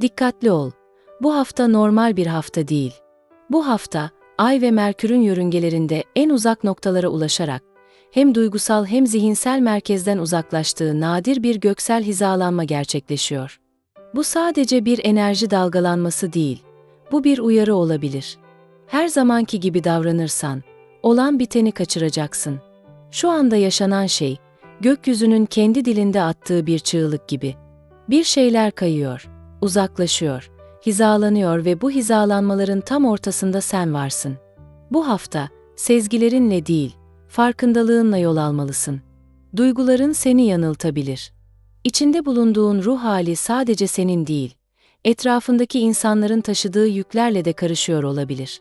Dikkatli ol. Bu hafta normal bir hafta değil. Bu hafta Ay ve Merkür'ün yörüngelerinde en uzak noktalara ulaşarak hem duygusal hem zihinsel merkezden uzaklaştığı nadir bir göksel hizalanma gerçekleşiyor. Bu sadece bir enerji dalgalanması değil. Bu bir uyarı olabilir. Her zamanki gibi davranırsan olan biteni kaçıracaksın. Şu anda yaşanan şey gökyüzünün kendi dilinde attığı bir çığlık gibi. Bir şeyler kayıyor, uzaklaşıyor, hizalanıyor ve bu hizalanmaların tam ortasında sen varsın. Bu hafta sezgilerinle değil, farkındalığınla yol almalısın. Duyguların seni yanıltabilir. İçinde bulunduğun ruh hali sadece senin değil, etrafındaki insanların taşıdığı yüklerle de karışıyor olabilir.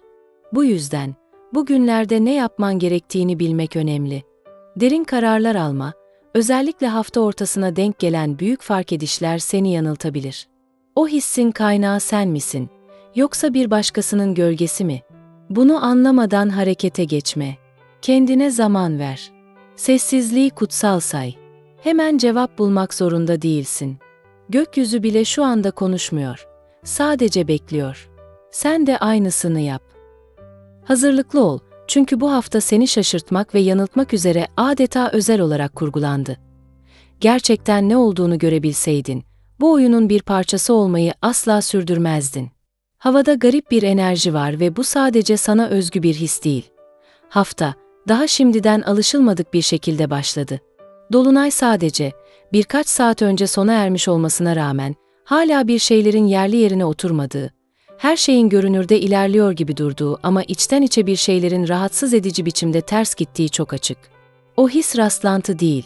Bu yüzden bugünlerde ne yapman gerektiğini bilmek önemli. Derin kararlar alma, özellikle hafta ortasına denk gelen büyük fark edişler seni yanıltabilir. O hissin kaynağı sen misin? Yoksa bir başkasının gölgesi mi? Bunu anlamadan harekete geçme. Kendine zaman ver. Sessizliği kutsal say. Hemen cevap bulmak zorunda değilsin. Gökyüzü bile şu anda konuşmuyor. Sadece bekliyor. Sen de aynısını yap. Hazırlıklı ol. Çünkü bu hafta seni şaşırtmak ve yanıltmak üzere adeta özel olarak kurgulandı. Gerçekten ne olduğunu görebilseydin, bu oyunun bir parçası olmayı asla sürdürmezdin. Havada garip bir enerji var ve bu sadece sana özgü bir his değil. Hafta, daha şimdiden alışılmadık bir şekilde başladı. Dolunay sadece, birkaç saat önce sona ermiş olmasına rağmen, hala bir şeylerin yerli yerine oturmadığı, her şeyin görünürde ilerliyor gibi durduğu ama içten içe bir şeylerin rahatsız edici biçimde ters gittiği çok açık. O his rastlantı değil,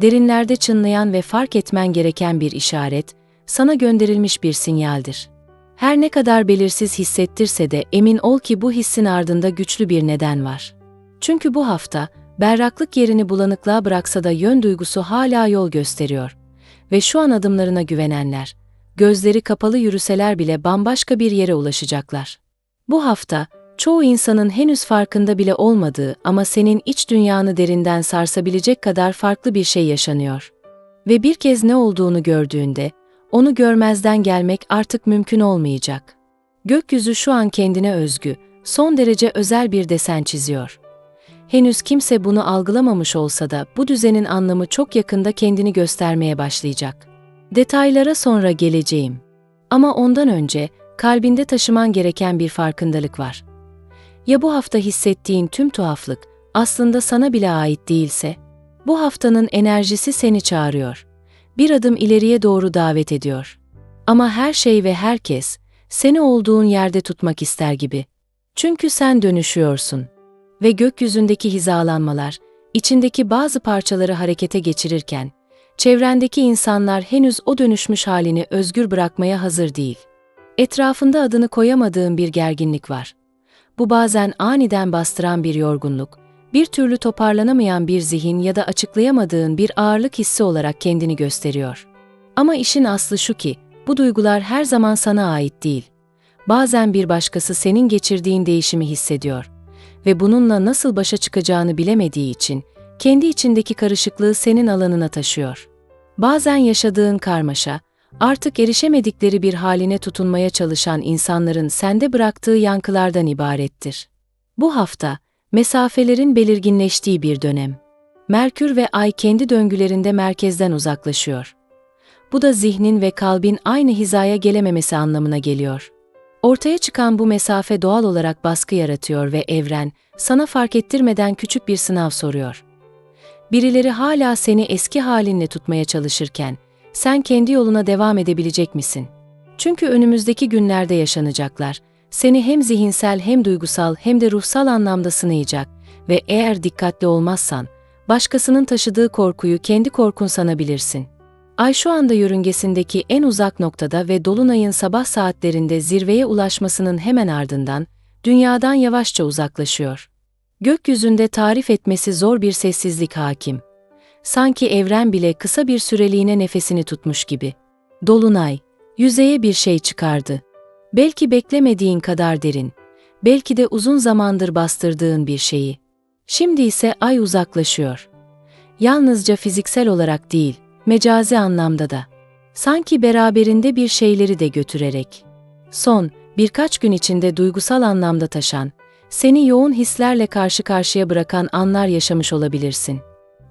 derinlerde çınlayan ve fark etmen gereken bir işaret, sana gönderilmiş bir sinyaldir. Her ne kadar belirsiz hissettirse de emin ol ki bu hissin ardında güçlü bir neden var. Çünkü bu hafta, berraklık yerini bulanıklığa bıraksa da yön duygusu hala yol gösteriyor. Ve şu an adımlarına güvenenler, gözleri kapalı yürüseler bile bambaşka bir yere ulaşacaklar. Bu hafta, çoğu insanın henüz farkında bile olmadığı ama senin iç dünyanı derinden sarsabilecek kadar farklı bir şey yaşanıyor. Ve bir kez ne olduğunu gördüğünde, onu görmezden gelmek artık mümkün olmayacak. Gökyüzü şu an kendine özgü, son derece özel bir desen çiziyor. Henüz kimse bunu algılamamış olsa da bu düzenin anlamı çok yakında kendini göstermeye başlayacak. Detaylara sonra geleceğim. Ama ondan önce kalbinde taşıman gereken bir farkındalık var. Ya bu hafta hissettiğin tüm tuhaflık aslında sana bile ait değilse? Bu haftanın enerjisi seni çağırıyor. Bir adım ileriye doğru davet ediyor. Ama her şey ve herkes seni olduğun yerde tutmak ister gibi. Çünkü sen dönüşüyorsun. Ve gökyüzündeki hizalanmalar, içindeki bazı parçaları harekete geçirirken, çevrendeki insanlar henüz o dönüşmüş halini özgür bırakmaya hazır değil. Etrafında adını koyamadığın bir gerginlik var. Bu bazen aniden bastıran bir yorgunluk, bir türlü toparlanamayan bir zihin ya da açıklayamadığın bir ağırlık hissi olarak kendini gösteriyor. Ama işin aslı şu ki, bu duygular her zaman sana ait değil. Bazen bir başkası senin geçirdiğin değişimi hissediyor ve bununla nasıl başa çıkacağını bilemediği için kendi içindeki karışıklığı senin alanına taşıyor. Bazen yaşadığın karmaşa, artık erişemedikleri bir haline tutunmaya çalışan insanların sende bıraktığı yankılardan ibarettir. Bu hafta, mesafelerin belirginleştiği bir dönem. Merkür ve Ay kendi döngülerinde merkezden uzaklaşıyor. Bu da zihnin ve kalbin aynı hizaya gelememesi anlamına geliyor. Ortaya çıkan bu mesafe doğal olarak baskı yaratıyor ve evren, sana fark ettirmeden küçük bir sınav soruyor. Birileri hala seni eski halinle tutmaya çalışırken, sen kendi yoluna devam edebilecek misin? Çünkü önümüzdeki günlerde yaşanacaklar, seni hem zihinsel hem duygusal hem de ruhsal anlamda sınayacak ve eğer dikkatli olmazsan, başkasının taşıdığı korkuyu kendi korkun sanabilirsin. Ay şu anda yörüngesindeki en uzak noktada ve Dolunay'ın sabah saatlerinde zirveye ulaşmasının hemen ardından, dünyadan yavaşça uzaklaşıyor. Gökyüzünde tarif etmesi zor bir sessizlik hakim. Sanki evren bile kısa bir süreliğine nefesini tutmuş gibi. Dolunay, yüzeye bir şey çıkardı. Belki beklemediğin kadar derin, belki de uzun zamandır bastırdığın bir şeyi. Şimdi ise ay uzaklaşıyor. Yalnızca fiziksel olarak değil, mecazi anlamda da. Sanki beraberinde bir şeyleri de götürerek. Son, birkaç gün içinde duygusal anlamda taşan, seni yoğun hislerle karşı karşıya bırakan anlar yaşamış olabilirsin.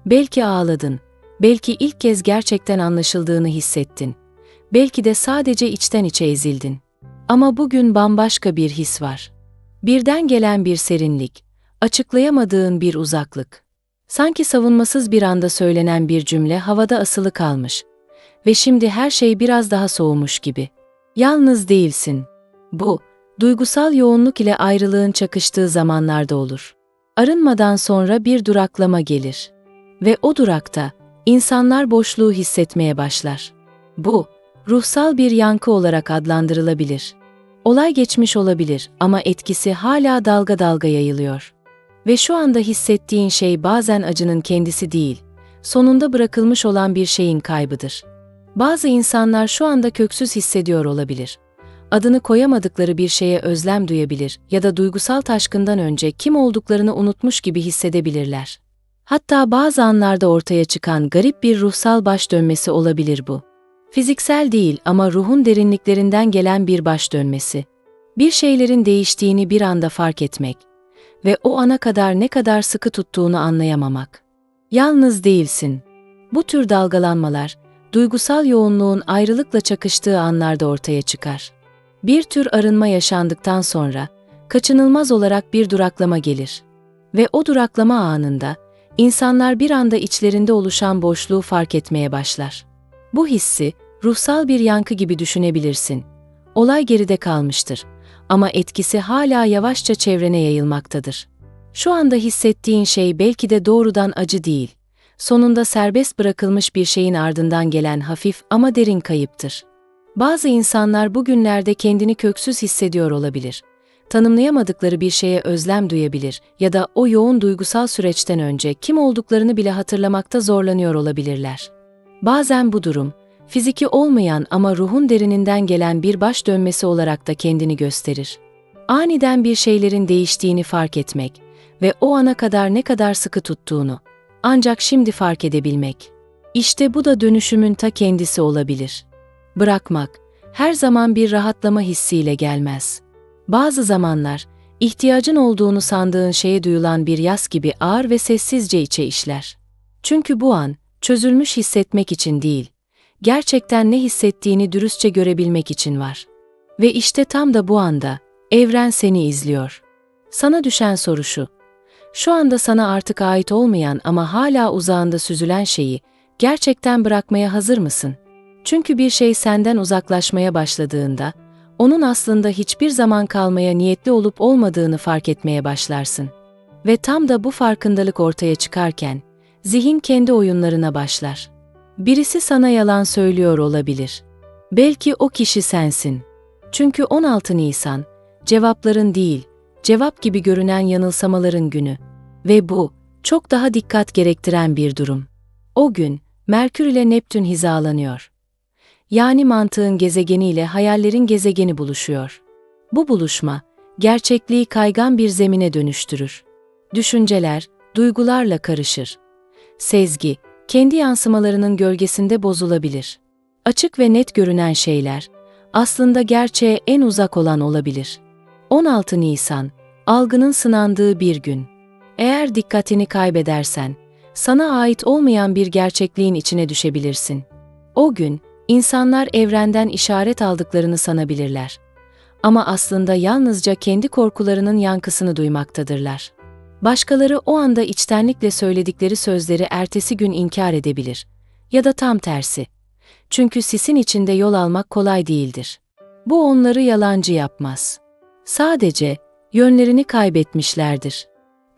Belki ağladın, belki ilk kez gerçekten anlaşıldığını hissettin. Belki de sadece içten içe ezildin. Ama bugün bambaşka bir his var. Birden gelen bir serinlik, açıklayamadığın bir uzaklık. Sanki savunmasız bir anda söylenen bir cümle havada asılı kalmış. Ve şimdi her şey biraz daha soğumuş gibi. Yalnız değilsin. Bu, duygusal yoğunluk ile ayrılığın çakıştığı zamanlarda olur. Arınmadan sonra bir duraklama gelir. Ve o durakta insanlar boşluğu hissetmeye başlar. Bu, ruhsal bir yankı olarak adlandırılabilir. Olay geçmiş olabilir ama etkisi hala dalga dalga yayılıyor. Ve şu anda hissettiğin şey bazen acının kendisi değil, sonunda bırakılmış olan bir şeyin kaybıdır. Bazı insanlar şu anda köksüz hissediyor olabilir. Adını koyamadıkları bir şeye özlem duyabilir ya da duygusal taşkından önce kim olduklarını unutmuş gibi hissedebilirler. Hatta bazı anlarda ortaya çıkan garip bir ruhsal baş dönmesi olabilir bu. Fiziksel değil ama ruhun derinliklerinden gelen bir baş dönmesi. Bir şeylerin değiştiğini bir anda fark etmek ve o ana kadar ne kadar sıkı tuttuğunu anlayamamak. Yalnız değilsin. Bu tür dalgalanmalar, duygusal yoğunluğun ayrılıkla çakıştığı anlarda ortaya çıkar. Bir tür arınma yaşandıktan sonra, kaçınılmaz olarak bir duraklama gelir. Ve o duraklama anında, insanlar bir anda içlerinde oluşan boşluğu fark etmeye başlar. Bu hissi, ruhsal bir yankı gibi düşünebilirsin. Olay geride kalmıştır ama etkisi hala yavaşça çevrene yayılmaktadır. Şu anda hissettiğin şey belki de doğrudan acı değil. Sonunda serbest bırakılmış bir şeyin ardından gelen hafif ama derin kayıptır. Bazı insanlar bugünlerde kendini köksüz hissediyor olabilir. Tanımlayamadıkları bir şeye özlem duyabilir ya da o yoğun duygusal süreçten önce kim olduklarını bile hatırlamakta zorlanıyor olabilirler. Bazen bu durum, fiziki olmayan ama ruhun derininden gelen bir baş dönmesi olarak da kendini gösterir. Aniden bir şeylerin değiştiğini fark etmek ve o ana kadar ne kadar sıkı tuttuğunu ancak şimdi fark edebilmek. İşte bu da dönüşümün ta kendisi olabilir. Bırakmak her zaman bir rahatlama hissiyle gelmez. Bazı zamanlar ihtiyacın olduğunu sandığın şeye duyulan bir yas gibi ağır ve sessizce içe işler. Çünkü bu an çözülmüş hissetmek için değil, gerçekten ne hissettiğini dürüstçe görebilmek için var. Ve işte tam da bu anda evren seni izliyor. Sana düşen soru şu. Şu anda sana artık ait olmayan ama hala uzağında süzülen şeyi gerçekten bırakmaya hazır mısın? Çünkü bir şey senden uzaklaşmaya başladığında, onun aslında hiçbir zaman kalmaya niyetli olup olmadığını fark etmeye başlarsın. Ve tam da bu farkındalık ortaya çıkarken, zihin kendi oyunlarına başlar. Birisi sana yalan söylüyor olabilir. Belki o kişi sensin. Çünkü 16 Nisan, cevapların değil, cevap gibi görünen yanılsamaların günü. Ve bu, çok daha dikkat gerektiren bir durum. O gün, Merkür ile Neptün hizalanıyor. Yani mantığın gezegeni ile hayallerin gezegeni buluşuyor. Bu buluşma, gerçekliği kaygan bir zemine dönüştürür. Düşünceler, duygularla karışır. Sezgi, kendi yansımalarının gölgesinde bozulabilir. Açık ve net görünen şeyler, aslında gerçeğe en uzak olan olabilir. 16 Nisan, algının sınandığı bir gün. Eğer dikkatini kaybedersen, sana ait olmayan bir gerçekliğin içine düşebilirsin. O gün, insanlar evrenden işaret aldıklarını sanabilirler. Ama aslında yalnızca kendi korkularının yankısını duymaktadırlar. Başkaları o anda içtenlikle söyledikleri sözleri ertesi gün inkar edebilir. Ya da tam tersi. Çünkü sisin içinde yol almak kolay değildir. Bu onları yalancı yapmaz. Sadece yönlerini kaybetmişlerdir.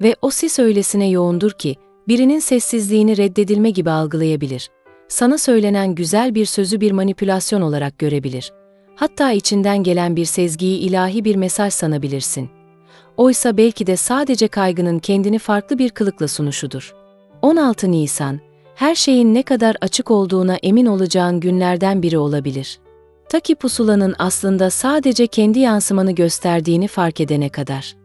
Ve o sis öylesine yoğundur ki, birinin sessizliğini reddedilme gibi algılayabilir. Sana söylenen güzel bir sözü bir manipülasyon olarak görebilir. Hatta içinden gelen bir sezgiyi ilahi bir mesaj sanabilirsin. Oysa belki de sadece kaygının kendini farklı bir kılıkla sunuşudur. 16 Nisan, her şeyin ne kadar açık olduğuna emin olacağın günlerden biri olabilir. Ta ki pusulanın aslında sadece kendi yansımanı gösterdiğini fark edene kadar.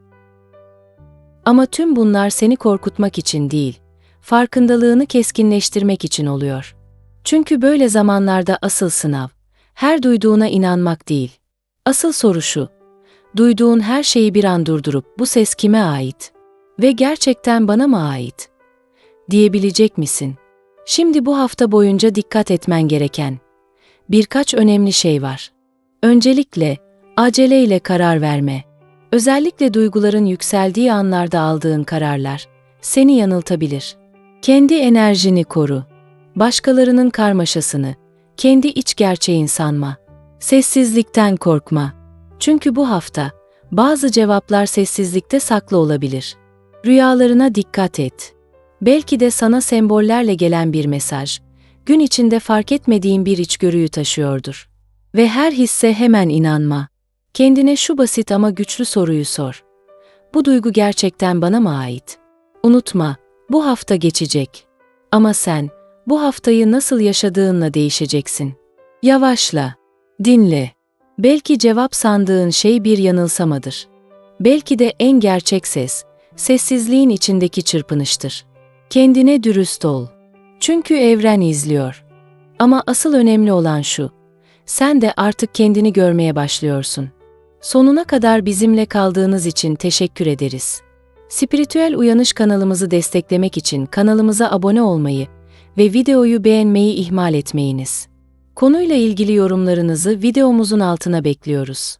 Ama tüm bunlar seni korkutmak için değil, farkındalığını keskinleştirmek için oluyor. Çünkü böyle zamanlarda asıl sınav, her duyduğuna inanmak değil. Asıl soru şu, duyduğun her şeyi bir an durdurup bu ses kime ait ve gerçekten bana mı ait diyebilecek misin? Şimdi bu hafta boyunca dikkat etmen gereken birkaç önemli şey var. Öncelikle aceleyle karar verme. Özellikle duyguların yükseldiği anlarda aldığın kararlar seni yanıltabilir. Kendi enerjini koru. Başkalarının karmaşasını, kendi iç gerçeğin sanma. Sessizlikten korkma. Çünkü bu hafta bazı cevaplar sessizlikte saklı olabilir. Rüyalarına dikkat et. Belki de sana sembollerle gelen bir mesaj, gün içinde fark etmediğin bir içgörüyü taşıyordur. Ve her hisse hemen inanma. Kendine şu basit ama güçlü soruyu sor. Bu duygu gerçekten bana mı ait? Unutma, bu hafta geçecek. Ama sen, bu haftayı nasıl yaşadığınla değişeceksin. Yavaşla, dinle. Belki cevap sandığın şey bir yanılsamadır. Belki de en gerçek ses, sessizliğin içindeki çırpınıştır. Kendine dürüst ol. Çünkü evren izliyor. Ama asıl önemli olan şu, sen de artık kendini görmeye başlıyorsun. Sonuna kadar bizimle kaldığınız için teşekkür ederiz. Spiritüel Uyanış kanalımızı desteklemek için kanalımıza abone olmayı ve videoyu beğenmeyi ihmal etmeyiniz. Konuyla ilgili yorumlarınızı videomuzun altına bekliyoruz.